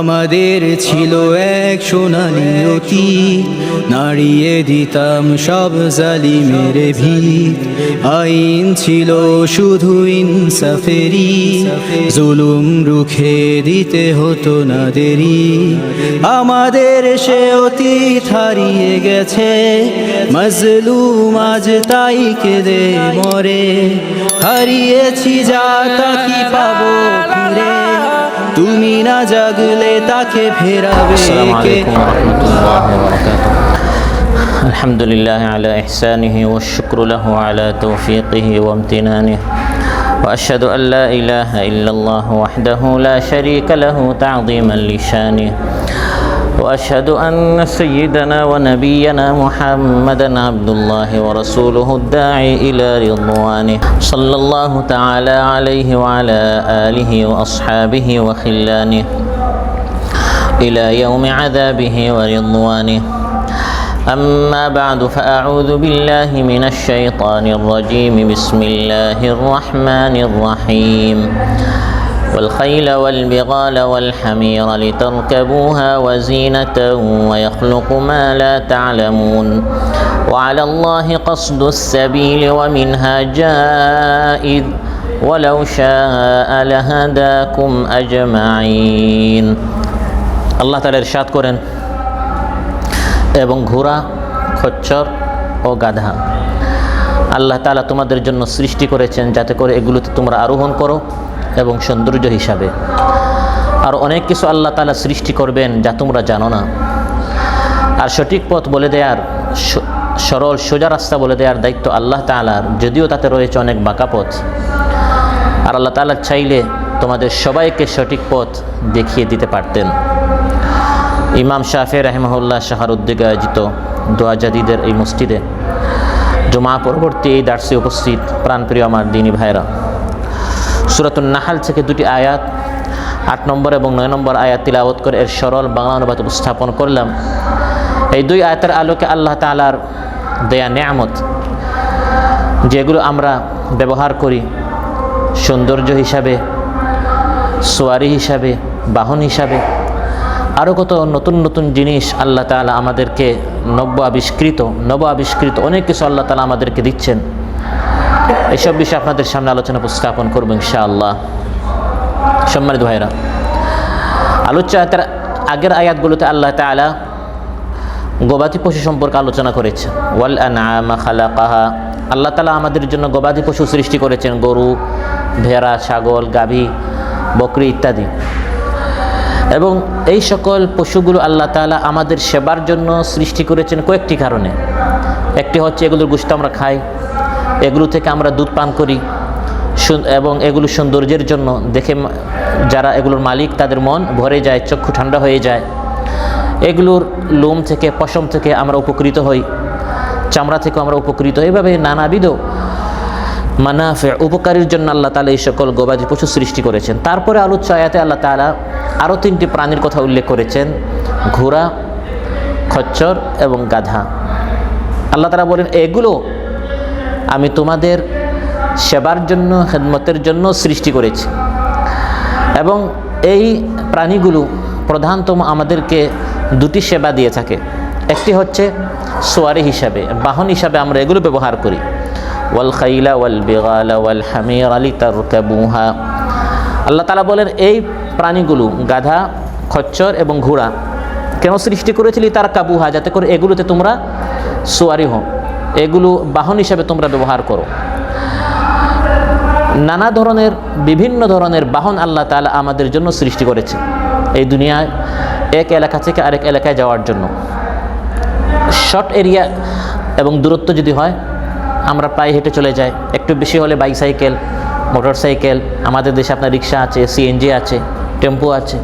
আমাদের ছিল এক সোনালি অতীত। নাড়িয়ে দিতাম সব জালি মেরে ভিত। আইন ছিল শুধু ইনসাফেরি জুলুম রুখে দিতে হতো না দেরি। আমাদের সে অতীত হারিয়ে গেছে। মজলুম আজ তাই কেঁদে মরে। হারিয়েছি যা তা কি পাবো ফিরে? তুমি না জাগলে তাকে ফেরাবে السلام الحمد لله على إحسانه والشكر له على توفيقه وامتنانه وأشهد أن لا إله إلا الله وحده لا شريك له تعظيما لشانه وأشهد أن سيدنا ونبينا محمدا عبد الله ورسوله الداعي إلى رضوانه صلى الله تعالى عليه وعلى آله وأصحابه وخلانه إلى يوم عذابه ورضوانه. أما بعد فأعوذ بالله من الشيطان الرجيم. بسم الله الرحمن الرحيم. والخيل والبغال والحمير لتركبوها وزينة ويخلق ما لا تعلمون وعلى الله قصد السبيل ومنها جائز ولو شاء لهداكم أجمعين الله تعالى إرشاد করেন এবং ঘোড়া খচ্চর ও গাধা আল্লাহ তাআলা তোমাদের জন্য সৃষ্টি করেছেন যাতে করে এগুলোতে তোমরা আরোহণ করো এবং সৌন্দর্য হিসাবে। আর অনেক কিছু আল্লাহ তাআলা সৃষ্টি করবেন যা তোমরা জানো না। আর সঠিক পথ বলে দেওয়ার স- সরল সোজা রাস্তা বলে দেওয়ার দায়িত্ব আল্লাহ তাআলার। যদিও তাতে রয়েছে অনেক বাঁকা পথ। আর আল্লাহ তাআলা চাইলে তোমাদের সবাইকে সঠিক পথ দেখিয়ে দিতে পারতেন। ইমাম শাফে রাহেমহল্লা শাহার উদ্যোগে আয়োজিত দোয়া জাদিদের এই মসজিদে জমা পরবর্তী এই দার্সে উপস্থিত প্রাণপ্রিয় আমার দিনী ভাইরা সুরাতুন নাহাল থেকে দুটি আয়াত, আট নম্বর এবং নয় নম্বর আয়াত তিলাওয়াত করে এর সরল বাংলা অনুবাদ উপস্থাপন করলাম। এই দুই আয়াতের আলোকে আল্লাহ তালার দেয়া নেয়ামত, যেগুলো আমরা ব্যবহার করি সৌন্দর্য হিসাবে, সোয়ারি হিসাবে, বাহন হিসাবে আরও কত নতুন নতুন জিনিস আল্লাহ তাআলা আমাদেরকে নব্য আবিষ্কৃত, নব আবিষ্কৃত অনেক কিছু আল্লাহ তালা আমাদেরকে দিচ্ছেন। এইসব বিষয়ে আপনাদের সামনে আলোচনা উপস্থাপন করব ইনশাআল্লাহ। সম্মানিত ভাইরা আলোচ্য তার আগের আয়াতগুলোতে আল্লাহ তাআলা গবাদি পশু সম্পর্কে আলোচনা করেছেন। ওয়াল আনআমা খালাকাহা, আল্লাহ তালা আমাদের জন্য গবাদি পশু সৃষ্টি করেছেন, গরু, ভেড়া, ছাগল, গাভী, বকরি ইত্যাদি। এবং এই সকল পশুগুলো আল্লাহ তাআলা আমাদের সেবার জন্য সৃষ্টি করেছেন কয়েকটি কারণে। একটি হচ্ছে এগুলোর গোস্ত আমরা খাই এগুলো থেকে আমরা দুধ পান করি। এবং এগুলো সৌন্দর্যের জন্য দেখে যারা এগুলোর মালিক, তাদের মন ভরে যায়, চক্ষু ঠান্ডা হয়ে যায়। এগুলোর লোম থেকে, পশম থেকে আমরা উপকৃত হই। চামড়া থেকে আমরা উপকৃত এভাবে নানাবিধ মানাফে উপকারীর জন্য আল্লাহ তালা এই সকল গবাদি পশু সৃষ্টি করেছেন। তারপরে আলোচ্য আয়াতে আল্লাহ তালা আরও তিনটি প্রাণীর কথা উল্লেখ করেছেন। ঘোড়া, খচ্চর এবং গাধা। আল্লাহ তালা বলেন, এগুলো আমি তোমাদের সেবার জন্য, খেদমতের জন্য সৃষ্টি করেছি। এবং এই প্রাণীগুলো প্রধানতম আমাদেরকে দুটি সেবা দিয়ে থাকে। একটি হচ্ছে সোয়ারি হিসাবে, বাহন হিসাবে আমরা এগুলো ব্যবহার করি। ওয়াল খাইলা, ওয়াল বেগালা, ওয়াল হামির আলী তারকাবুহা আল্লাহ তালা বলেন, এই প্রাণীগুলো, গাধা, খচ্চর এবং ঘোড়া, কেন সৃষ্টি করেছিলি তার কাবুহা যাতে করে এগুলোতে তোমরা সোয়ারি হও। এগুলো বাহন হিসাবে তোমরা ব্যবহার করো। নানা ধরনের, বিভিন্ন ধরনের বাহন আল্লাহ তালা আমাদের জন্য সৃষ্টি করেছে এই দুনিয়ায়, এক এলাকা থেকে আরেক এলাকায় যাওয়ার জন্য। শর্ট এরিয়া এবং দূরত্ব যদি হয়, আমরা প্রায় হেঁটে চলে যাই। একটু বেশি হলে বাইসাইকেল মোটর সাইকেল আমাদের দেশে আপনার রিক্সা আছে, সিএনজি আছে, টেম্পো আছে,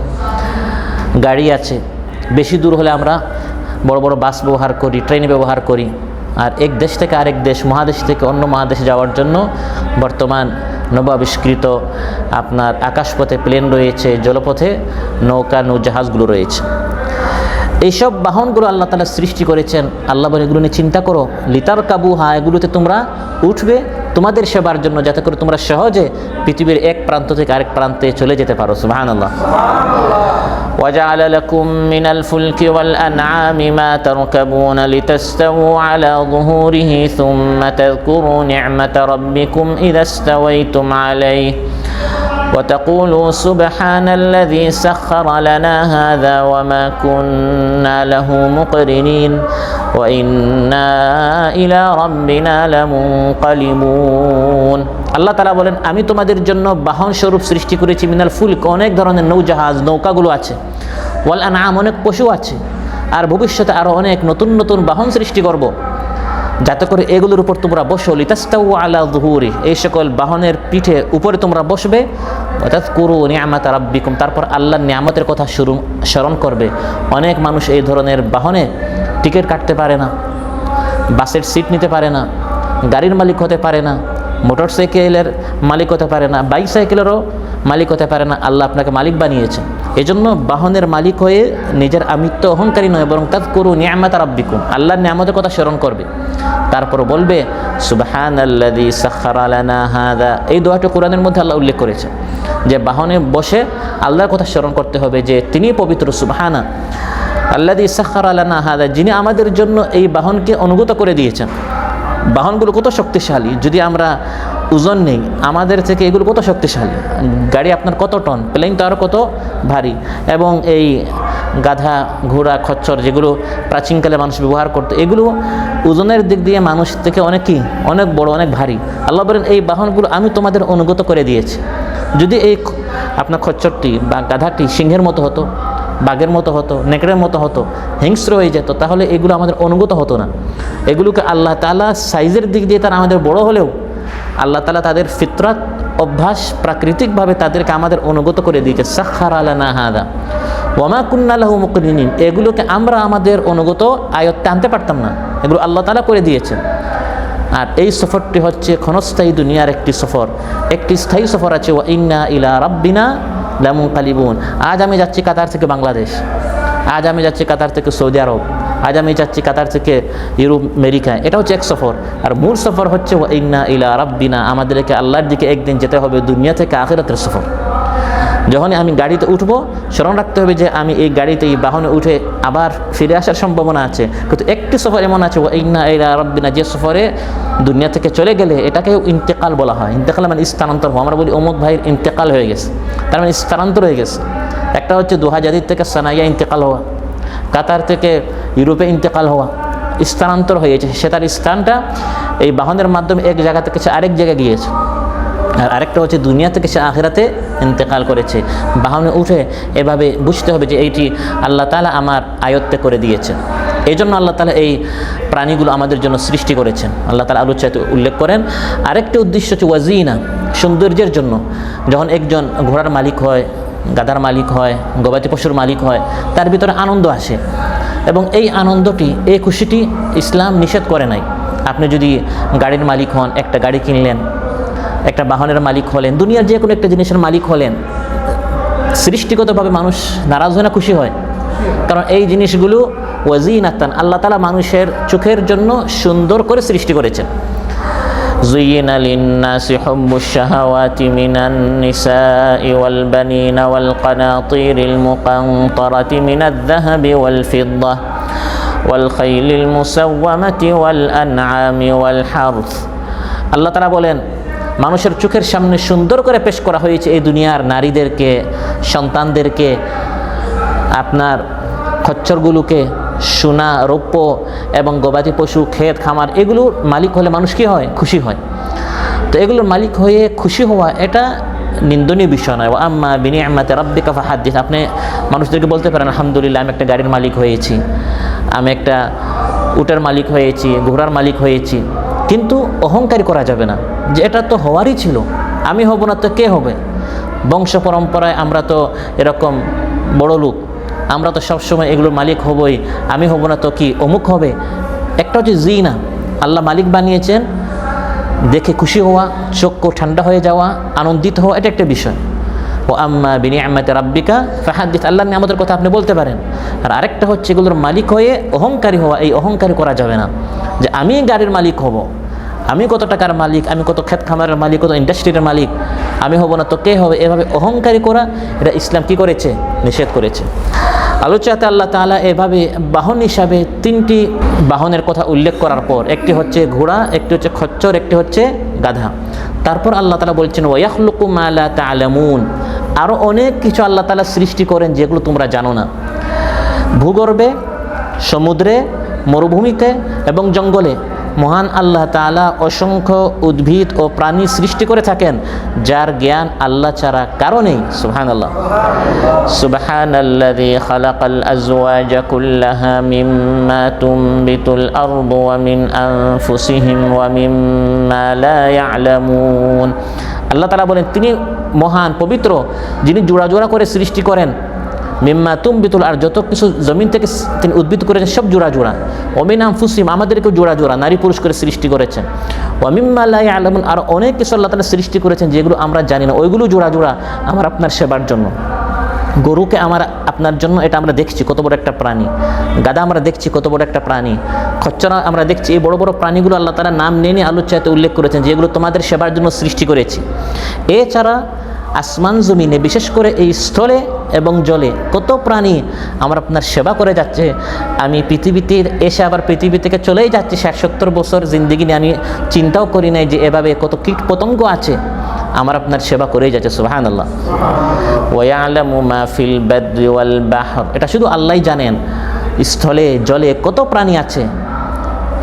গাড়ি আছে। বেশি দূর হলে আমরা বড় বড় বাস ব্যবহার করি, ট্রেন ব্যবহার করি। আর এক দেশ থেকে আরেক দেশ, মহাদেশ থেকে অন্য মহাদেশে যাওয়ার জন্য বর্তমান নব আবিষ্কৃত আপনার আকাশপথে প্লেন রয়েছে, জলপথে নৌকা, নৌজাহাজগুলো রয়েছে। এইসব বাহনগুলো আল্লাহ তালা সৃষ্টি করেছেন। আল্লাহ বলে, এগুলো নিয়ে চিন্তা করো। লিতার কাবু হা এগুলোতে তোমরা উঠবে তোমাদের সেবার জন্য যাতে করে তোমরা সহজে পৃথিবীর এক প্রান্ত থেকে আরেক প্রান্তে চলে যেতে পারো সুবাহান আল্লাহ وجعل لكم من الفلك والأنعام ما تركبون لتستووا على ظهوره ثم تذكروا نعمة ربكم إذا استويتم عليه وتقولوا سبحان الذي سخر لنا هذا وما كنا له مقرنين وإنا إلى ربنا لمنقلبون আল্লাহ তালা বলেন আমি তোমাদের জন্য বাহন স্বরূপ সৃষ্টি করেছি মিনাল ফুলক অনেক ধরনের নৌজাহাজ নৌকাগুলো আছে ওয়াল আনাম অনেক পশু আছে আর ভবিষ্যতে আরও অনেক নতুন নতুন বাহন সৃষ্টি করব যাতে করে এগুলোর উপর তোমরা বসো, লিতাস্তাউ আলা দুহুরি, এই সকল বাহনের পিঠে উপরে তোমরা বসবে। অর্থাৎ কুরু নিয়ামাত রাব্বিকুম, তারপর আল্লাহর নিয়ামতের কথা শুরু স্মরণ করবে। অনেক মানুষ এই ধরনের বাহনে টিকিট কাটতে পারে না, বাসের সিট নিতে পারে না, গাড়ির মালিক হতে পারে না মোটর সাইকেলের মালিক হতে পারে না বাইক সাইকেলেরও মালিক হতে পারে না, আল্লাহ আপনাকে মালিক বানিয়েছে। এজন্য বাহনের মালিক হয়ে নিজের আমিত্ব অহংকারী নয়, বরং তাদ করু নিয়ামাত রাব্বিকুম, আল্লাহর নিয়ামতের কথা স্মরণ করবে। তারপর বলবে সুবহান এই দোয়াটি কোরআনের মধ্যে আল্লাহ উল্লেখ করেছে। যে বাহনে বসে আল্লাহর কথা স্মরণ করতে হবে যে তিনি পবিত্র, সুবহানা। আল্লাদি সাখার আলানা হাদা যিনি আমাদের জন্য এই বাহনকে অনুগত করে দিয়েছেন। বাহনগুলো কত শক্তিশালী? যদি আমরা ওজন নেই, আমাদের থেকে এগুলো কত শক্তিশালী? গাড়ি আপনার কত টন? প্লেন তো আরও কত ভারী। এবং এই গাধা, ঘোড়া, খচ্চর যেগুলো প্রাচীনকালে মানুষ ব্যবহার করতো, এগুলো ওজনের দিক দিয়ে মানুষ থেকে অনেকই অনেক বড়, অনেক ভারী। আল্লাহ বলেন, এই বাহনগুলো আমি তোমাদের অনুগত করে দিয়েছি। যদি এই আপনার খচ্চরটি বা গাধাটি সিংহের মতো হতো বাঘের মতো হতো, নেকড়ের মতো হতো, হিংস্র হয়ে যেত, তাহলে এগুলো আমাদের অনুগত হতো না। এগুলোকে আল্লাহ তালা সাইজের দিক দিয়ে তারা আমাদের বড় হলেও, আল্লাহ তালা তাদের ফিতরাত, অভ্যাস প্রাকৃতিকভাবে তাদেরকে আমাদের অনুগত করে দিয়েছে। সাক্ষার আলানা হাদা ওমা কুন্নালাহু মুকরিন এগুলোকে আমরা আমাদের অনুগত আয়ত্তে আনতে পারতাম না। এগুলো আল্লাহ তালা করে দিয়েছেন আর এই সফরটি হচ্ছে ক্ষণস্থায়ী দুনিয়ার একটি সফর। একটি স্থায়ী সফর আছে ও ইন্না ইলা রাব্বিনা লামু কালিবুন। আজ আমি যাচ্ছি কাতার থেকে বাংলাদেশ। আজ আমি যাচ্ছি কাতার থেকে সৌদি আরব। আজ আমি যাচ্ছি কাতার থেকে ইউরোপ, আমেরিকা। এটা হচ্ছে এক সফর। আর মূল সফর হচ্ছে ইন্না ইলা রাব্বিনা। আমাদেরকে আল্লাহর দিকে একদিন যেতে হবে দুনিয়া থেকে আখেরাতের সফর। যখনই আমি গাড়িতে উঠবো, স্মরণ রাখতে হবে যে আমি এই গাড়িতে এই বাহনে উঠে আবার ফিরে আসার সম্ভাবনা আছে। কিন্তু একটি সফর এমন আছে ইন্না ইলা রাব্বিনা যে সফরে দুনিয়া থেকে চলে গেলে এটাকে ইন্তেকাল বলা হয়। ইন্তেকাল মানে স্থানান্তর হওয়া। আমরা বলি অমুক ভাইয়ের ইন্তেকাল হয়ে গেছে। তার মানে স্থানান্তর হয়ে গেছে। একটা হচ্ছে দুহাজাদির থেকে সানাইয়া ইন্তেকাল হওয়া, কাতার থেকে ইউরোপে ইন্তেকাল হওয়া। স্থানান্তর হয়েছে সে তার স্থানটা এই বাহনের মাধ্যমে এক জায়গা থেকে আরেক জায়গায় গিয়েছে। আর আরেকটা হচ্ছে দুনিয়া থেকে সে আখেরাতে ইন্তেকাল করেছে। বাহনে উঠে এভাবে বুঝতে হবে যে এইটি আল্লাহ তালা আমার আয়ত্তে করে দিয়েছে। এই জন্য আল্লাহ তালা এই প্রাণীগুলো আমাদের জন্য সৃষ্টি করেছেন। আল্লাহ তালা আলোচাতে উল্লেখ করেন। আরেকটি উদ্দেশ্য হচ্ছে ওয়াজিনা, সৌন্দর্যের জন্য। যখন একজন ঘোড়ার মালিক হয় গাদার মালিক হয়, গবাদি পশুর মালিক হয়, তার ভিতরে আনন্দ আসে। এবং এই আনন্দটি, এই খুশিটি ইসলাম নিষেধ করে নাই। আপনি যদি গাড়ির মালিক হন, একটা গাড়ি কিনলেন একটা বাহনের মালিক হলেন দুনিয়ার যে কোনো একটা জিনিসের মালিক হলেন সৃষ্টিগতভাবে মানুষ নারাজ হয় না খুশি হয় কারণ এই জিনিসগুলো ওয়াজিন আত্তান আল্লাহ তালা মানুষের চোখের জন্য সুন্দর করে সৃষ্টি করেছেন زين للناس حب الشهوات من النساء والبنين والقناطير المقنطرة من الذهب والفضة والخيل المسومة والأنعام والحرث আল্লাহ তারা বলেন মানুষের চোখের সামনে সুন্দর করে পেশ করা হয়েছে এই দুনিয়ার নারীদেরকে, সন্তানদেরকে, আপনার খচ্চরগুলোকে, সোনা, রৌপ্য এবং গবাদি পশু, ক্ষেত, খামার, এগুলোর মালিক হলে মানুষ কী হয়? খুশি হয়। তো এগুলোর মালিক হয়ে খুশি হওয়া এটা নিন্দনীয় বিষয় নয়। আম্মা বিনি আম্মাতে রব্বিকা ফাহাদ্দিস। আপনি মানুষদেরকে বলতে পারেন, আলহামদুলিল্লাহ, আমি একটা গাড়ির মালিক হয়েছি। আমি একটা উটের মালিক হয়েছি, ঘোড়ার মালিক হয়েছি। কিন্তু অহংকারী করা যাবে না। যে এটা তো হওয়ারই ছিল। আমি হব না তো কে হবে? বংশ পরম্পরায় আমরা তো এরকম বড় লোক। আমরা তো সবসময় এগুলোর মালিক হবই। আমি হব না তো কি অমুক হবে? একটা হচ্ছে জি না আল্লাহ মালিক বানিয়েছেন। দেখে খুশি হওয়া, চক্ষু ঠান্ডা হয়ে যাওয়া, আনন্দিত হওয়া, এটা একটা বিষয়। ও আম্মা বিনি আম্মাতে রাব্বিকা ফাহাদ্দিস আল্লাহ আমাদের কথা আপনি বলতে পারেন। আর আরেকটা হচ্ছে এগুলোর মালিক হয়ে অহংকারী হওয়া, এই অহংকারী করা যাবে না। যে আমি গাড়ির মালিক হব। আমি কত টাকার মালিক, আমি কত ক্ষেত খামারের মালিক, কত ইন্ডাস্ট্রির মালিক, আমি হব না তো কে হবে? এভাবে অহংকারী করা, এটা ইসলাম কি করেছে? নিষেধ করেছে। আলোচনাতে আল্লাহ তাআলা এভাবে বাহন হিসাবে তিনটি বাহনের কথা উল্লেখ করার পর, একটি হচ্ছে ঘোড়া, একটি হচ্ছে খচ্চর, একটি হচ্ছে গাধা। তারপর আল্লাহ তালা বলছেন ওয়াহলুকু মালা তালামুন আরও অনেক কিছু আল্লাহ তালা সৃষ্টি করেন যেগুলো তোমরা জানো না। ভূগর্ভে, সমুদ্রে, মরুভূমিতে এবং জঙ্গলে। মহান আল্লাহ তাআলা অসংখ্য উদ্ভিদ ও প্রাণী সৃষ্টি করে থাকেন, যার জ্ঞান আল্লাহ ছাড়া কারণেই সুবহান আল্লাহ সুবহান আজওয়াজা কুল্লাহা মিম্মা তুমবিতুল আরদু ওয়া মিন আনফুসিহিম ওয়া মিম্মা লা ইয়ালামুন। আল্লাহ তাআলা বলেন, তিনি মহান, পবিত্র, যিনি জোড়া জোড়া করে সৃষ্টি করেন মিম্মা তুমবিতুল আর যত কিছু জমিন থেকে তিনি উদ্ভিদ করেছেন, সব জোড়া জোড়া। অমিনাম ফুসিম আমাদেরকেও জোড়া জোড়া, নারী পুরুষ করে সৃষ্টি করেছেন। ওয়ামিম্মা লাই আলমুন আর অনেক কিছু আল্লাহ তালা সৃষ্টি করেছেন যেগুলো আমরা জানি না, ওইগুলো জোড়া জোড়া আমার আপনার সেবার জন্য। গরুকে আমার আপনার জন্য, এটা আমরা দেখছি, কত বড় একটা প্রাণী। গাদা আমরা দেখছি, কত বড় একটা প্রাণী। খচ্চরা আমরা দেখছি, এই বড় বড় প্রাণীগুলো আল্লাহ তারা নাম নিয়ে নিয়ে আলোচাতে উল্লেখ করেছেন, যেগুলো তোমাদের সেবার জন্য সৃষ্টি করেছি। এছাড়া আসমান জমিনে, বিশেষ করে এই স্থলে এবং জলে কত প্রাণী আমার আপনার সেবা করে যাচ্ছে। আমি পৃথিবীতে এসে আবার পৃথিবী থেকে চলেই যাচ্ছি। ষাট সত্তর বছর জিন্দিগি নিয়ে আমি চিন্তাও করি নাই যে এভাবে কত কীট পতঙ্গ আছে। আমার আপনার সেবা করেই যাচ্ছে সুহান আল্লাহ ওয়ালামু মাহফিল ওয়াল বাহর। এটা শুধু আল্লাহই জানেন। স্থলে, জলে কত প্রাণী আছে।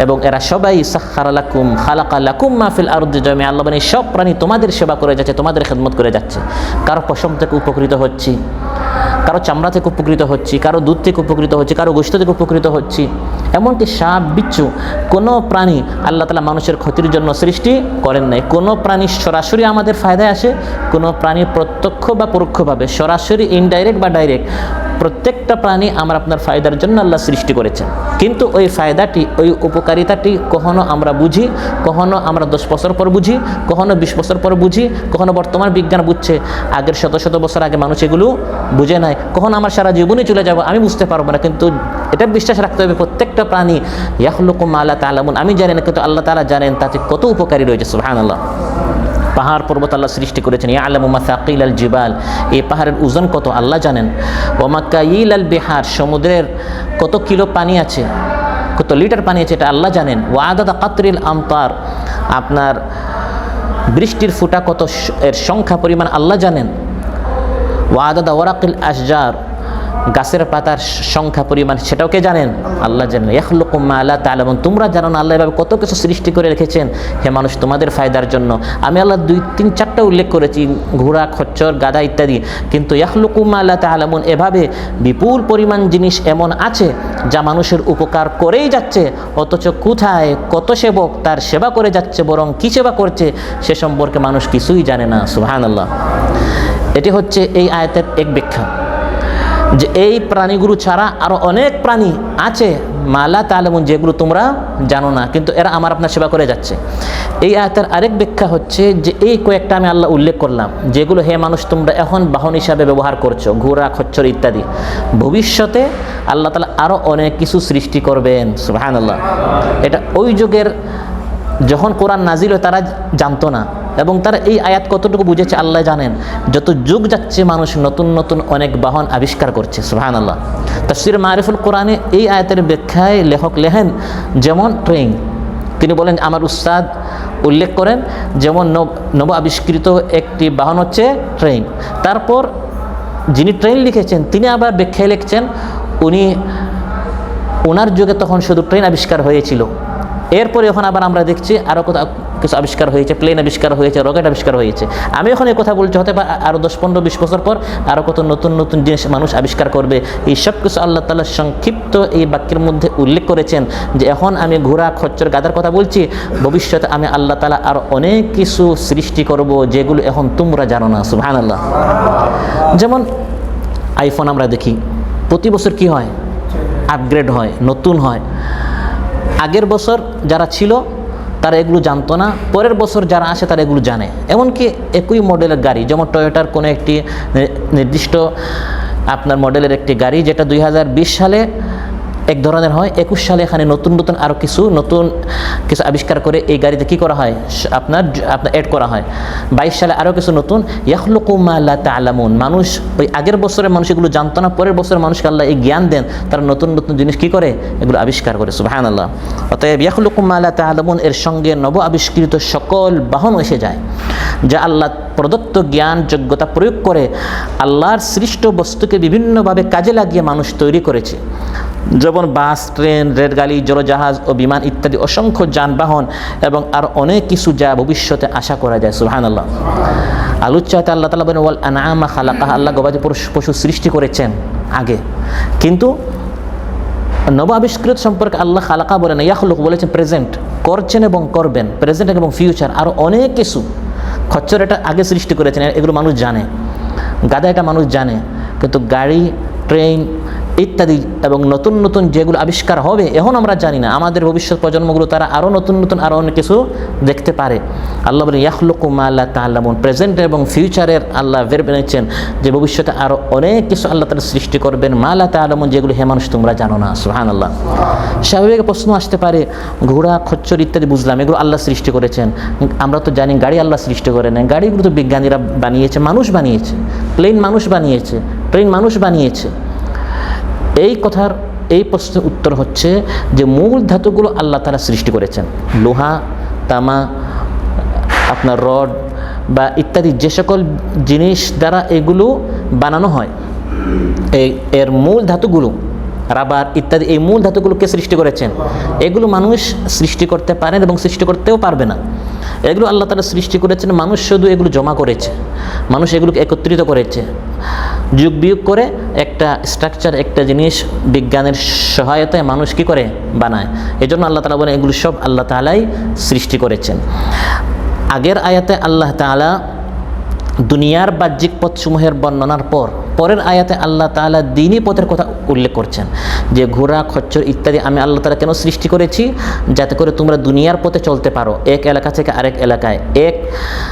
এবং এরা সবাই সাক্ষারালাকুম খালাকালাকুম মাহফিল আরুদ্দ জমে আল্লাহ মানে সব প্রাণী তোমাদের সেবা করে যাচ্ছে, তোমাদের খেদমত করে যাচ্ছে। কারও পশম থেকে উপকৃত হচ্ছি, কারও চামড়া থেকে উপকৃত হচ্ছি, কারও দুধ থেকে উপকৃত হচ্ছি, কারও গোষ্ঠ থেকে উপকৃত হচ্ছি। এমনকি সাপ, বিচ্ছু, কোনো প্রাণী আল্লাহ তালা মানুষের ক্ষতির জন্য সৃষ্টি করেন নাই। কোনো প্রাণী সরাসরি আমাদের ফায়দায় আসে, কোনো প্রাণী প্রত্যক্ষ বা পরোক্ষভাবে, সরাসরি ইনডাইরেক্ট বা ডাইরেক্ট প্রত্যেকটা প্রাণী আমার আপনার ফায়দার জন্য আল্লাহ সৃষ্টি করেছেন। কিন্তু ওই ফায়দাটি, ওই উপকারিতাটি কখনো আমরা বুঝি, কখনো আমরা দশ বছর পর বুঝি, কখনো বিশ বছর পর বুঝি, কখনো বর্তমান বিজ্ঞান বুঝছে, আগের শত শত বছর আগে মানুষ এগুলো বুঝে নাই, কখনো আমার সারা জীবনই চলে যাব, আমি বুঝতে পারব না। কিন্তু এটা বিশ্বাস রাখতে হবে প্রত্যেকটা প্রাণী ইয়াহলুকুম আল্লাহ তালামুন আমি জানি না, কিন্তু আল্লাহ তালা জানেন তাতে কত উপকারী রয়েছে সুহান আল্লাহ পাহাড় পর্বত আল্লাহ সৃষ্টি করেছেন। ইয়া আলমুমা সাকিল আল জিবাল, এই পাহাড়ের ওজন কত আল্লাহ জানেন? ওমাকাইল আল বিহার, সমুদ্রের কত কিলো পানি আছে, কত লিটার পানি আছে এটা আল্লাহ জানেন। ওয়াদাদা কাতরিল আমতার, আপনার বৃষ্টির ফুটা কত এর সংখ্যা, পরিমাণ আল্লাহ জানেন। ওয়াদাদা ওরাকিল আসজার গাছের পাতার সংখ্যা, পরিমাণ, সেটাও কে জানেন? আল্লাহ জানেন। ইয়াখলুকুম্মা আল্লাহ তালাম তোমরা জানো না, আল্লাহ এভাবে কত কিছু সৃষ্টি করে রেখেছেন। হে মানুষ, তোমাদের ফায়দার জন্য। আমি আল্লাহ দুই, তিন, চারটা উল্লেখ করেছি, ঘোড়া, খচ্চর গাদা ইত্যাদি। কিন্তু ইয়াখলুকুম্মা আল্লাহ তালামুন, এভাবে বিপুল পরিমাণ জিনিস এমন আছে, যা মানুষের উপকার করেই যাচ্ছে, অথচ কোথায় কত সেবক তার সেবা করে যাচ্ছে, বরং কী সেবা করছে, সে সম্পর্কে মানুষ কিছুই জানে না। সুহান আল্লাহ এটি হচ্ছে এই আয়াতের এক ব্যাখ্যা। যে এই প্রাণীগুলো ছাড়া আরও অনেক প্রাণী আছে। মালা তালেমন যেগুলো তোমরা জানো না, কিন্তু এরা আমার আপনার সেবা করে যাচ্ছে। এই আয়াতের আরেক ব্যাখ্যা হচ্ছে যে এই কয়েকটা আমি আল্লাহ উল্লেখ করলাম, যেগুলো হে মানুষ তোমরা এখন বাহন হিসাবে ব্যবহার করছ, ঘোড়া, খচ্চর ইত্যাদি। ভবিষ্যতে আল্লাহ তালা আরও অনেক কিছু সৃষ্টি করবেন সুহান আল্লাহ এটা ওই যুগের যখন কোরআন নাজিল তারা জানতো না। এবং তারা এই আয়াত কতটুকু বুঝেছে আল্লাহ জানেন, যত যুগ যাচ্ছে মানুষ নতুন নতুন অনেক বাহন আবিষ্কার করছে সুহান আল্লাহ তফসির মারিফুল কোরআনে এই আয়াতের ব্যাখ্যায় লেখক লেখেন যেমন ট্রেন তিনি বলেন, আমার উস্তাদ উল্লেখ করেন, যেমন নব- নব আবিষ্কৃত একটি বাহন হচ্ছে ট্রেন তারপর যিনি ট্রেন লিখেছেন, তিনি আবার ব্যাখ্যায় লিখছেন, উনি ওনার যুগে তখন শুধু ট্রেন আবিষ্কার হয়েছিল। এরপরে এখন আবার আমরা দেখছি আরও কোথাও কিছু আবিষ্কার হয়েছে প্লেন আবিষ্কার হয়েছে রকেট আবিষ্কার হয়েছে। আমি এখন এই কথা বলছি হতে পারে আরও দশ, পনেরো, বিশ বছর পর আরও কত নতুন নতুন জিনিস মানুষ আবিষ্কার করবে। এই সব কিছু আল্লাহ তালা সংক্ষিপ্ত এই বাক্যের মধ্যে উল্লেখ করেছেন যে এখন আমি ঘোড়া, খচ্চর, গাদার কথা বলছি, ভবিষ্যতে আমি আল্লাহ তালা আরও অনেক কিছু সৃষ্টি করব যেগুলো এখন তোমরা জানো না সুহান আল্লাহ যেমন আইফোন আমরা দেখি, প্রতি বছর কি হয়? আপগ্রেড হয়, নতুন হয়। আগের বছর যারা ছিল, তারা এগুলো জানতো না। পরের বছর যারা আসে, তারা এগুলো জানে। এমনকি একই মডেলের গাড়ি, যেমন টয়োটার কোনো একটি নির্দিষ্ট আপনার মডেলের একটি গাড়ি, যেটা দুই হাজার বিশ সালে এক ধরনের হয়। একুশ সালে এখানে নতুন নতুন আরও কিছু, নতুন কিছু আবিষ্কার করে এই গাড়িতে কি করা হয়? আপনার আপনার অ্যাড করা হয়। বাইশ সালে আরও কিছু নতুন। ইয়াহলুকুমা তালামুন। মানুষ ওই আগের বছরের মানুষ এগুলো জানতো না, পরের বছরের মানুষকে আল্লাহ এই জ্ঞান দেন, তারা নতুন নতুন জিনিস কি করে? এগুলো আবিষ্কার করে সুবাহান আল্লাহ অতএব ইয়াহলুকুমা তালামুন, এর সঙ্গে নব আবিষ্কৃত সকল বাহন এসে যায়, যা আল্লাহ প্রদত্ত জ্ঞান, যোগ্যতা প্রয়োগ করে আল্লাহর সৃষ্ট বস্তুকে বিভিন্নভাবে কাজে লাগিয়ে মানুষ তৈরি করেছে। যেমন বাস, ট্রেন, রেলগাড়ি, জলজাহাজ ও বিমান ইত্যাদি অসংখ্য যানবাহন এবং আর অনেক কিছু যা ভবিষ্যতে আশা করা যায়। সুহান আল্লাহ আলুর চাইতে আল্লাহ তালা বলেন, ওয়াল আনামা খালাকাহ আল্লাহ গবাদি পশু- পশু সৃষ্টি করেছেন আগে। কিন্তু নব আবিষ্কৃত সম্পর্কে আল্লাহ খালাকা বলেন, ইয়াখলুক বলেছেন, প্রেজেন্ট করছেন এবং করবেন প্রেজেন্ট এবং ফিউচার আরও অনেক কিছু। খচ্চর এটা আগে সৃষ্টি করেছেন, এগুলো মানুষ জানে। গাদা এটা মানুষ জানে, কিন্তু গাড়ি, ট্রেন ইত্যাদি এবং নতুন নতুন যেগুলো আবিষ্কার হবে, এখন আমরা জানি না। আমাদের ভবিষ্যৎ প্রজন্মগুলো তারা আরও নতুন নতুন আরও অনেক কিছু দেখতে পারে। আল্লাহ বলেন ইয়াহলুকুমা আল্লাহ তাল্লামন প্রেজেন্ট এবং ফিউচারের আল্লাহ বের বেড়েছেন যে ভবিষ্যতে আরও অনেক কিছু আল্লাহ তারা সৃষ্টি করবেন। মা আল্লাহ তাল্লামন যেগুলো হে মানুষ, তোমরা জানো না। সুহান আল্লাহ স্বাভাবিক প্রশ্ন আসতে পারে, ঘোড়া, খচ্চর ইত্যাদি বুঝলাম, এগুলো আল্লাহ সৃষ্টি করেছেন। আমরা তো জানি গাড়ি আল্লাহ সৃষ্টি করে নেন। গাড়িগুলো তো বিজ্ঞানীরা বানিয়েছে, মানুষ বানিয়েছে। প্লেন মানুষ বানিয়েছে, ট্রেন মানুষ বানিয়েছে। এই কথার এই প্রশ্নের উত্তর হচ্ছে যে মূল ধাতুগুলো আল্লাহ তারা সৃষ্টি করেছেন। লোহা, তামা, আপনার রড বা ইত্যাদি যে সকল জিনিস দ্বারা এগুলো বানানো হয়, এই এর মূল ধাতুগুলো, রাবার ইত্যাদি এই মূল ধাতুগুলোকে সৃষ্টি করেছেন। এগুলো মানুষ সৃষ্টি করতে পারেন এবং সৃষ্টি করতেও পারবে না। এগুলো আল্লাহ তারা সৃষ্টি করেছেন, মানুষ শুধু এগুলো জমা করেছে। মানুষ এগুলোকে একত্রিত করেছে। যুগ বিয়োগ করে একটা স্ট্রাকচার একটা জিনিস বিজ্ঞানের সহায়তায় মানুষ কি করে? বানায়। এই জন্য আল্লাহ তালা বলেন, এগুলো সব আল্লাহ তালাই সৃষ্টি করেছেন। আগের আয়াতে আল্লাহ তালা দুনিয়ার বাহ্যিক পথসমূহের বর্ণনার পর পরের আয়াতে আল্লাহ তাআলা দিনই পথের কথা উল্লেখ করছেন যে ঘোড়া, খচ্চর ইত্যাদি আমি আল্লাহ তালা কেন সৃষ্টি করেছি? যাতে করে তোমরা দুনিয়ার পথে চলতে পারো। এক এলাকা থেকে আরেক এলাকায়, এক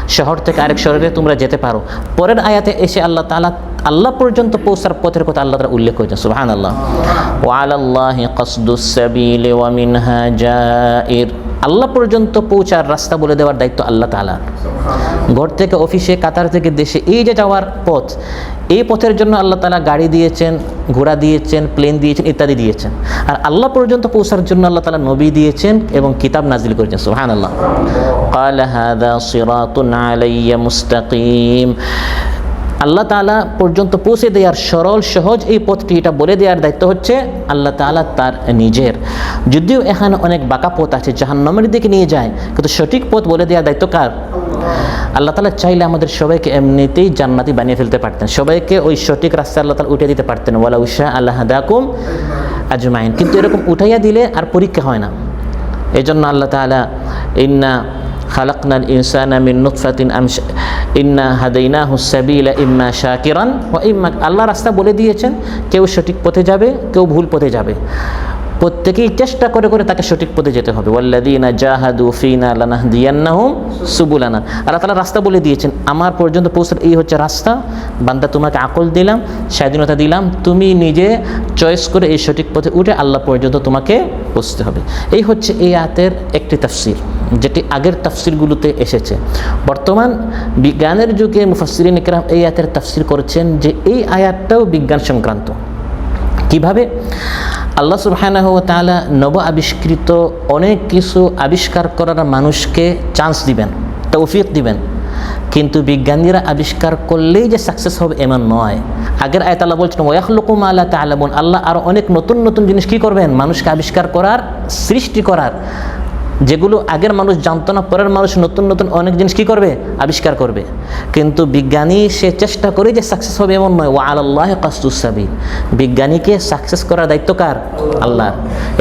শহর থেকে আরেক শহরে তোমরা যেতে পারো। পরের আয়াতে এসে আল্লাহ তাআলা আল্লাহ পর্যন্ত পৌঁছার পথের কথা আল্লাহ তাআলা উল্লেখ করেছেন। সুবহান আল্লাহ ওয়ালাল্লাহি কসদুস সাবিল ওয়া মিনহা জাইর। আল্লাহ পর্যন্ত পৌঁছার রাস্তা বলে দেওয়ার দায়িত্ব আল্লাহ তাআলার। ঘর থেকে অফিসে, কাতার থেকে দেশে, এই যে যাওয়ার পথ, এই পথের জন্য আল্লাহ তালা গাড়ি দিয়েছেন, ঘোড়া দিয়েছেন প্লেন দিয়েছেন, ইত্যাদি দিয়েছেন। আর আল্লাহ পর্যন্ত পৌঁছার জন্য আল্লাহ তালা নবী দিয়েছেন এবং কিতাব নাজিল করেছেন সুহান আল্লাহ আল্লাহ তালা পর্যন্ত পৌঁছে দেওয়ার সরল, সহজ এই পথটি এটা বলে দেওয়ার দায়িত্ব হচ্ছে আল্লাহ তালা তার নিজের। যদিও এখানে অনেক বাঁকা পথ আছে, জাহান্নামের দিকে নিয়ে যায়, কিন্তু সঠিক পথ বলে দেওয়ার দায়িত্ব কার? আল্লাহ তালা চাইলে আমাদের সবাইকে এমনিতেই জান্নাতি বানিয়ে ফেলতে পারতেন। সবাইকে ওই সঠিক রাস্তায় আল্লাহ তালা উঠে দিতে পারতেন। ওয়ালা উষা আল্লাহ দাকুম আজমাইন। কিন্তু এরকম উঠাইয়া দিলে আর পরীক্ষা হয় না। এই জন্য আল্লাহ তালা ইন্না খালাকনাল ইনসানা মিন নুতফাতিন আমশ, ইন্না হাদাইনা হুসাবিলা ইম্মা শাকিরান। ও ইম্মা, আল্লাহ রাস্তা বলে দিয়েছেন, কেউ সঠিক পথে যাবে, কেউ ভুল পথে যাবে। প্রত্যেকেই চেষ্টা করে করে তাকে সঠিক পথে যেতে হবে। ওয়াল্লাদিনা জাহাদু ফিনা লানাহদিয়ান্নাহুম সুবুলানা। আল্লাহ তাআলা রাস্তা বলে দিয়েছেন, আমার পর্যন্ত পৌঁছার এই হচ্ছে রাস্তা। বান্দা তোমাকে আকল দিলাম, স্বাধীনতা দিলাম, তুমি নিজে চয়েস করে এই সঠিক পথে উঠে আল্লাহ পর্যন্ত তোমাকে পৌঁছতে হবে। এই হচ্ছে এই আয়াতের একটি তাফসির, যেটি আগের তাফসিরগুলোতে এসেছে। বর্তমান বিজ্ঞানের যুগে মুফাসসিরিন ইকরাম এই আয়াতের তাফসির করেছেন যে এই আয়াতটাও বিজ্ঞান সংক্রান্ত। কীভাবে? আল্লাহ সুবহানাহু ওয়া তাআলা নব আবিষ্কৃত অনেক কিছু আবিষ্কার করার মানুষকে চান্স দিবেন, তৌফিক দিবেন। কিন্তু বিজ্ঞানীরা আবিষ্কার করলেই যে সাকসেস হবে এমন নয়। আগের আয়াত আল্লাহ বলছেন ওয়াখলুকুম আল্লাহ তাআলামুন। আল্লাহ আরও অনেক নতুন নতুন জিনিস কী করবেন? মানুষকে আবিষ্কার করার, সৃষ্টি করার। যেগুলো আগের মানুষ জানতো না, পরের মানুষ নতুন নতুন অনেক জিনিস কী করবে? আবিষ্কার করবে। কিন্তু বিজ্ঞানী সে চেষ্টা করে যে সাকসেস হবে এমন নয়। ওয়া আল্লাহ কাস্তুসাবি বিজ্ঞানীকে সাকসেস করার দায়িত্ব কার? আল্লাহর।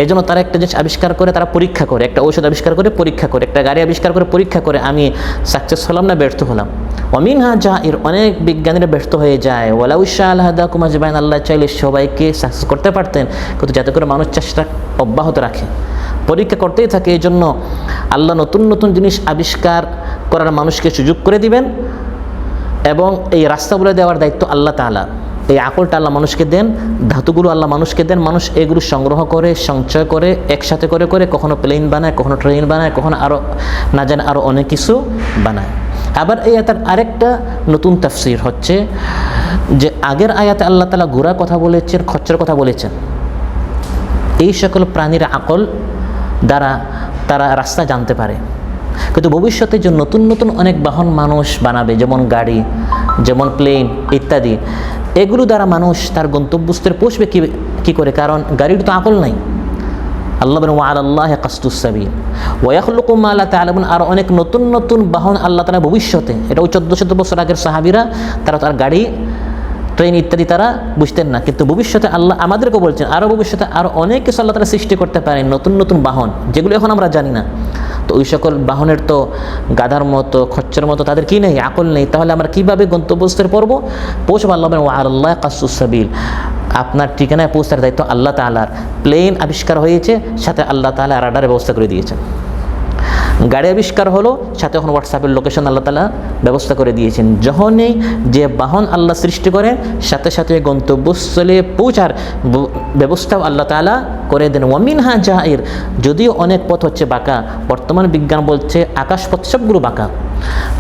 এই জন্য তারা একটা জিনিস আবিষ্কার করে, তারা পরীক্ষা করে। একটা ঔষধ আবিষ্কার করে, পরীক্ষা করে। একটা গাড়ি আবিষ্কার করে, পরীক্ষা করে। আমি সাকসেস হলাম না, ব্যর্থ হলাম? অমিনহা যা এর অনেক বিজ্ঞানীরা ব্যর্থ হয়ে যায়। ওয়ালাউশা আল্লাহ কুমার জবাইন আল্লাহ চাইলে সবাইকে সাকসেস করতে পারতেন। কিন্তু যাতে করে মানুষ চেষ্টা অব্যাহত রাখে। পরীক্ষা করতেই থাকে। এই জন্য আল্লাহ নতুন নতুন জিনিস আবিষ্কার করার মানুষকে সুযোগ করে দিবেন এবং এই রাস্তা বলে দেওয়ার দায়িত্ব আল্লাহ তালা এই আকলটা আল্লাহ মানুষকে দেন, ধাতুগুলো আল্লাহ মানুষকে দেন, মানুষ এগুলো সংগ্রহ করে, সঞ্চয় করে, একসাথে করে করে কখনো প্লেন বানায়, কখনো ট্রেন বানায়, কখনো আরও না জানে আরও অনেক কিছু বানায়। আবার এই আয়াতের আরেকটা নতুন তাফসির হচ্ছে যে আগের আয়াতে আল্লাহ তালা ঘোড়ার কথা বলেছেন, খচ্চর কথা বলেছেন। এই সকল প্রাণীর আকল দ্বারা তারা রাস্তা জানতে পারে। কিন্তু ভবিষ্যতে যে নতুন নতুন অনেক বাহন মানুষ বানাবে, যেমন গাড়ি, যেমন প্লেন ইত্যাদি। এগুলো দ্বারা মানুষ তার গন্তব্যস্থলে পৌঁছবে কী কী করে? কারণ গাড়ির তো আকল নাই। আল্লাহ বলেন ওয়াল আল্লাহ কাস্তুসাবি ওয়াখলুকুম আল্লাহ তালবন আর অনেক নতুন নতুন বাহন আল্লাহ তালা ভবিষ্যতে, এটা ওই চোদ্দ চোদ্দ বছর আগের সাহাবিরা, তারা তার গাড়ি ট্রেন ইত্যাদি তারা বুঝতেন না। কিন্তু ভবিষ্যতে আল্লাহ আমাদেরকে বলছেন আরও ভবিষ্যতে আরও অনেক কিছু আল্লাহ তারা সৃষ্টি করতে পারেন, নতুন নতুন বাহন, যেগুলো এখন আমরা জানি না। তো ওই সকল বাহনের তো গাধার মতো খচ্চর মতো তাদের কি নেই, আকল নেই। তাহলে আমরা কীভাবে গন্তব্যস্থলে পড়ব? পৌঁছবো আল্লাহ ওয়া আল্লাহ কাসুসাবিল আপনার ঠিকানায় পৌঁছার দায়িত্ব আল্লাহ তালার প্লেন আবিষ্কার হয়েছে, সাথে আল্লাহ তালা রাডারের ব্যবস্থা করে দিয়েছেন। গাড়ি আবিষ্কার হলো, সাথে এখন হোয়াটসঅ্যাপের লোকেশন আল্লাহ তালা ব্যবস্থা করে দিয়েছেন। যখনই যে বাহন আল্লাহ সৃষ্টি করেন, সাথে সাথে গন্তব্যস্থলে পৌঁছার ব্যবস্থাও আল্লাহ তালা করে দেন। ওয়ামিন হা জাহাইর, যদিও অনেক পথ হচ্ছে বাঁকা, বর্তমান বিজ্ঞান বলছে আকাশ পথ সবগুলো বাঁকা।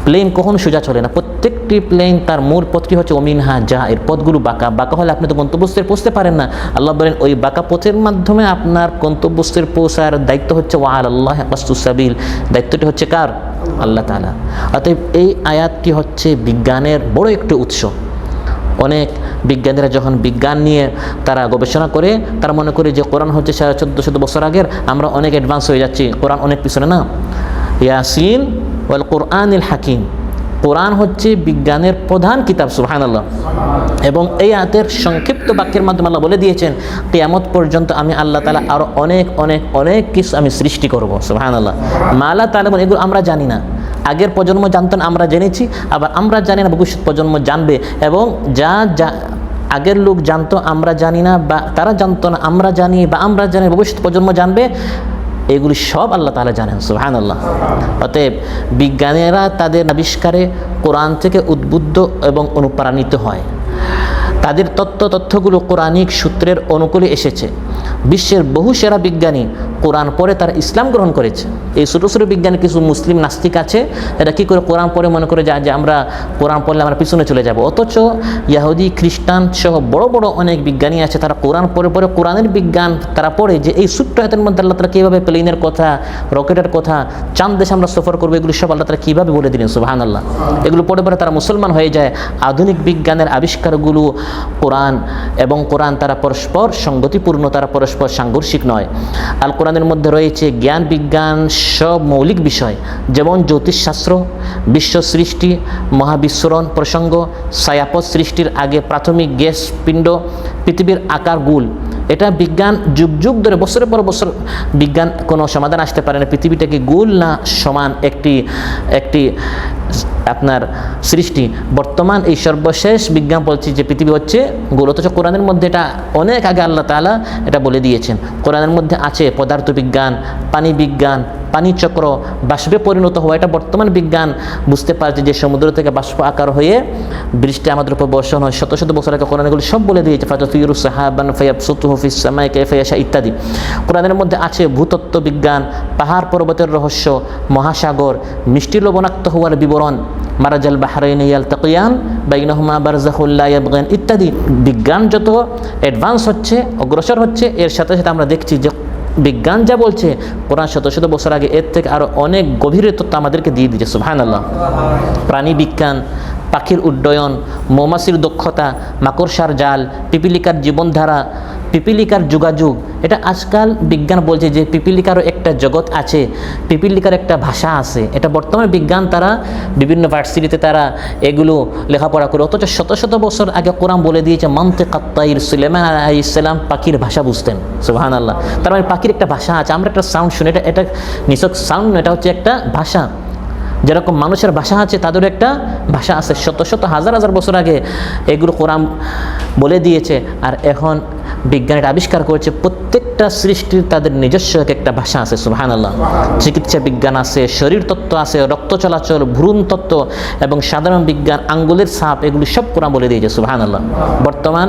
প্লেন কখনো সোজা চলে না। প্রত্যেকটি প্লেন তার মূল পথটি হচ্ছে অমিনহা যা এর পথগুলো বাঁকা। বাঁকা হলে আপনি তো গন্তব্যস্থলে পৌঁছতে পারেন না। আল্লাহ বলেন, ওই বাঁকা পথের মাধ্যমে আপনার গন্তব্যস্থলে পৌঁছার দায়িত্ব হচ্ছে ওয়াল আল্লাহ সাবিল। দায়িত্বটি হচ্ছে কার? আল্লাহ তালা অতএব এই আয়াতটি হচ্ছে বিজ্ঞানের বড় একটি উৎস। অনেক বিজ্ঞানীরা যখন বিজ্ঞান নিয়ে তারা গবেষণা করে, তারা মনে করে যে কোরআন হচ্ছে সাড়ে চোদ্দ চোদ্দ বছর আগের, আমরা অনেক অ্যাডভান্স হয়ে যাচ্ছি। কোরআন অনেক পিছনে না। ইয়াসিন ওয়াল কোরআনিল হাকিম। কোরআন হচ্ছে বিজ্ঞানের প্রধান কিতাব সুবহান আল্লাহ এবং এই আয়াতের সংক্ষিপ্ত বাক্যের মাধ্যমে আল্লাহ বলে দিয়েছেন, কেয়ামত পর্যন্ত আমি আল্লাহ তালা আরও অনেক অনেক অনেক কিছু আমি সৃষ্টি করব সুবহান আল্লাহ মা আল্লাহ তালা এগুলো আমরা জানি না। আগের প্রজন্ম জানতেন আমরা জেনেছি, আবার আমরা জানি না, ভবিষ্যৎ প্রজন্ম জানবে। এবং যা যা আগের লোক জানতো, আমরা জানি না, বা তারা জানতো না, আমরা জানি, বা আমরা জানি ভবিষ্যৎ প্রজন্ম জানবে এগুলি সব আল্লাহ তালা জানেন সুহান আল্লাহ অতএব বিজ্ঞানীরা তাদের আবিষ্কারে কোরআন থেকে উদ্বুদ্ধ এবং অনুপ্রাণিত হয়। তাদের তত্ত্ব তথ্যগুলো কোরআনিক সূত্রের অনুকূলে এসেছে। বিশ্বের বহু সেরা বিজ্ঞানী কোরআন পরে তারা ইসলাম গ্রহণ করেছে। এই ছোটো ছোটো বিজ্ঞানী কিছু মুসলিম নাস্তিক আছে, এরা কী করে কোরআন পরে মনে করে যায় যে আমরা কোরআন পড়লে আমরা পিছনে চলে যাব? অথচ ইয়াহুদি, খ্রিস্টান সহ বড় বড় অনেক বিজ্ঞানী আছে, তারা কোরআন পরে পরে কোরআনের বিজ্ঞান তারা পড়ে যে, এই ছোট্ট হাতের মধ্যে আল্লাহ তারা কীভাবে প্লেনের কথা, রকেটের কথা, চাঁদ দেশে আমরা সফর করব, এগুলো সব আল্লাহ তারা কীভাবে বলে দিলেন? সুবাহান আল্লাহ এগুলো পড়ে পরে তারা মুসলমান হয়ে যায়। আধুনিক বিজ্ঞানের আবিষ্কারগুলো কোরআন এবং কোরআন তারা পরস্পর সংগতিপূর্ণ তারা পরস্পর সাংঘর্ষিক নয়। আল কোরআনের মধ্যে রয়েছে জ্ঞান, বিজ্ঞান, সব মৌলিক বিষয়, যেমন জ্যোতিষশাস্ত্র, বিশ্ব সৃষ্টি মহাবিস্মরণ প্রসঙ্গ সায়াপথ সৃষ্টির আগে প্রাথমিক গ্যাস পিণ্ড, পৃথিবীর আকার গুল এটা বিজ্ঞান যুগ যুগ ধরে, বছরের পর বছর বিজ্ঞান কোনো সমাধান আসতে পারে না। পৃথিবীটাকে গোল না সমান একটি একটি আপনার সৃষ্টি। বর্তমান এই সর্বশেষ বিজ্ঞান বলছি যে পৃথিবী হচ্ছে গোল। অথচ কোরআনের মধ্যে এটা অনেক আগে আল্লাহ তাআলা এটা বলে দিয়েছেন। কোরআনের মধ্যে আছে পানি বিজ্ঞান, পানি চক্র, বাষ্পে পরিণত হওয়া। এটা বর্তমান বিজ্ঞান। বুঝতে পারছে যে সমুদ্র থেকে বাষ্প আকার হয়ে বৃষ্টি আমাদের উপর বর্ষণ হয়। শত শত বছর আগে কোরআন এগুলো সব বলে দিয়েছে ফাতফিরু সাহাবান ফয়াবসুতুহু ইত্যাদি। কোরআনের মধ্যে আছে ভূতত্ত্ব বিজ্ঞান পাহাড় পর্বতের রহস্য, মহাসাগর, মিষ্টি লবণাক্ত হওয়ার বিবরণ, মারাজাল বাহরাইন ইয়ালতাকিয়ান, বাইনহুমা বারজাহুল্লাহ ইত্যাদি। বিজ্ঞান যত অ্যাডভান্স হচ্ছে, অগ্রসর হচ্ছে, এর সাথে সাথে আমরা দেখছি যে বিজ্ঞান যা বলছে, কোরআন শত শত বছর আগে এর থেকে আরও অনেক গভীরের তথ্য আমাদেরকে দিয়ে দিচ্ছে সুহান আল্লাহ প্রাণী বিজ্ঞান, পাখির উড্ডয়ন, মৌমাছির দক্ষতা, মাকড়সার জাল, পিপিলিকার জীবনধারা পিপিলিকার যোগাযোগ। এটা আজকাল বিজ্ঞান বলছে যে পিপিলিকারও একটা জগৎ আছে, পিপিলিকার একটা ভাষা আছে। এটা বর্তমান বিজ্ঞান তারা বিভিন্ন ভার্সিটিতে তারা এগুলো লেখাপড়া করে। অথচ শত শত বছর আগে কোরআন বলে দিয়েছে মন্তে কাত্তাইর সুলেমান আলাহ ইসলাম পাখির ভাষা বুঝতেন। সুবাহান আল্লাহ তার মানে পাখির একটা ভাষা আছে। আমরা একটা সাউন্ড শুনি, এটা এটা নিছক সাউন্ড এটা হচ্ছে একটা ভাষা। যেরকম মানুষের ভাষা আছে তাদের একটা ভাষা আছে। শত শত হাজার হাজার বছর আগে এগুলো কোরআন বলে দিয়েছে, আর এখন বিজ্ঞানীরা আবিষ্কার করেছে, প্রত্যেকটা সৃষ্টির তাদের নিজস্ব এক একটা ভাষা আছে সুহান আল্লাহ চিকিৎসা বিজ্ঞান আছে, শরীর তত্ত্ব আছে, রক্ত চলাচল, ভ্রূণ তত্ত্ব, এবং সাধারণ বিজ্ঞান, আঙ্গুলের সাপ এগুলি সব কোরআন বলে দিয়েছে সুহান আল্লাহ বর্তমান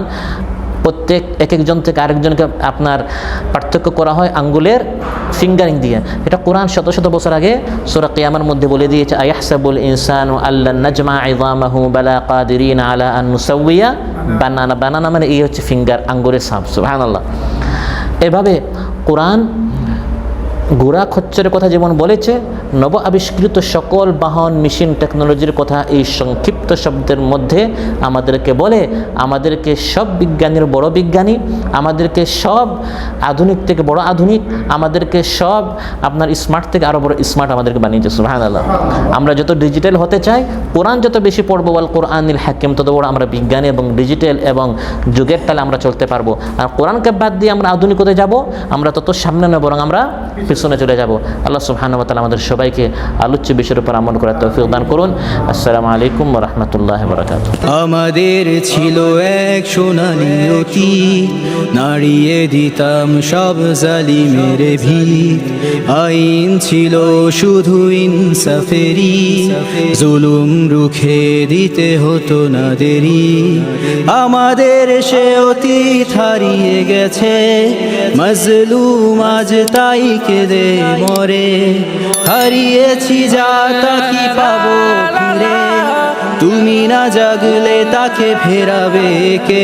প্রত্যেক এক একজন থেকে আরেকজনকে আপনার পার্থক্য করা হয় আঙ্গুলের ফিঙ্গারিং দিয়ে। এটা কোরআন শত শত বছর আগে সোরা কিয়ামার মধ্যে বলে দিয়েছে, আয়াহসাবুল ইনসান আল্লাহ নাজমা ইজামাহু বালা কাদিরিন আলা আন নুসাউইয়া বানানা। বানানা মানে এই হচ্ছে ফিঙ্গার আঙ্গুরের সাপ, সুবহানাল্লাহ। এভাবে কোরআন গোড়া খচ্চরের কথা যেমন বলেছে নব আবিষ্কৃত সকল বাহন, মেশিন টেকনোলজির কথা এই সংক্ষিপ্ত শব্দের মধ্যে আমাদেরকে বলে, আমাদেরকে সব বিজ্ঞানীর বড় বিজ্ঞানী, আমাদেরকে সব আধুনিক থেকে বড় আধুনিক, আমাদেরকে সব আপনার স্মার্ট থেকে আরও বড় স্মার্ট আমাদেরকে বানিয়েছে সুহান আল্লাহ আমরা যত ডিজিটাল হতে চাই, কোরআন যত বেশি পড়ব বল কোরআনিল হাকিম, তত বড় আমরা বিজ্ঞানী এবং ডিজিটাল এবং যুগের তালে আমরা চলতে পারব। আর কোরআনকে বাদ দিয়ে আমরা আধুনিকতে যাব, আমরা তত সামনে নয় বরং আমরা পিছনে চলে যাব। আল্লাহ তাআলা আমাদের সবাইকে আলোচ্য বিষয়ের উপর আমল করার তৌফিক দান করুন। আসসালামু আলাইকুম রাহমাতুল্লাহি ওয়া বারাকাতুহু আমাদের ছিল এক সোনালি অতীত নাড়িয়ে দিতাম সব জালিমের ভিত। আইন ছিল শুধু ইনসাফেরি জুলুম রুখে দিতে হতো না দেরি। আমাদের সে অতীত হারিয়ে গেছে, মজলুম আজ তাই কেঁদে মরে। হারিয়েছি যা তা কি পাবো ফিরে তুমি না জাগলে তাকে ফেরাবে কে?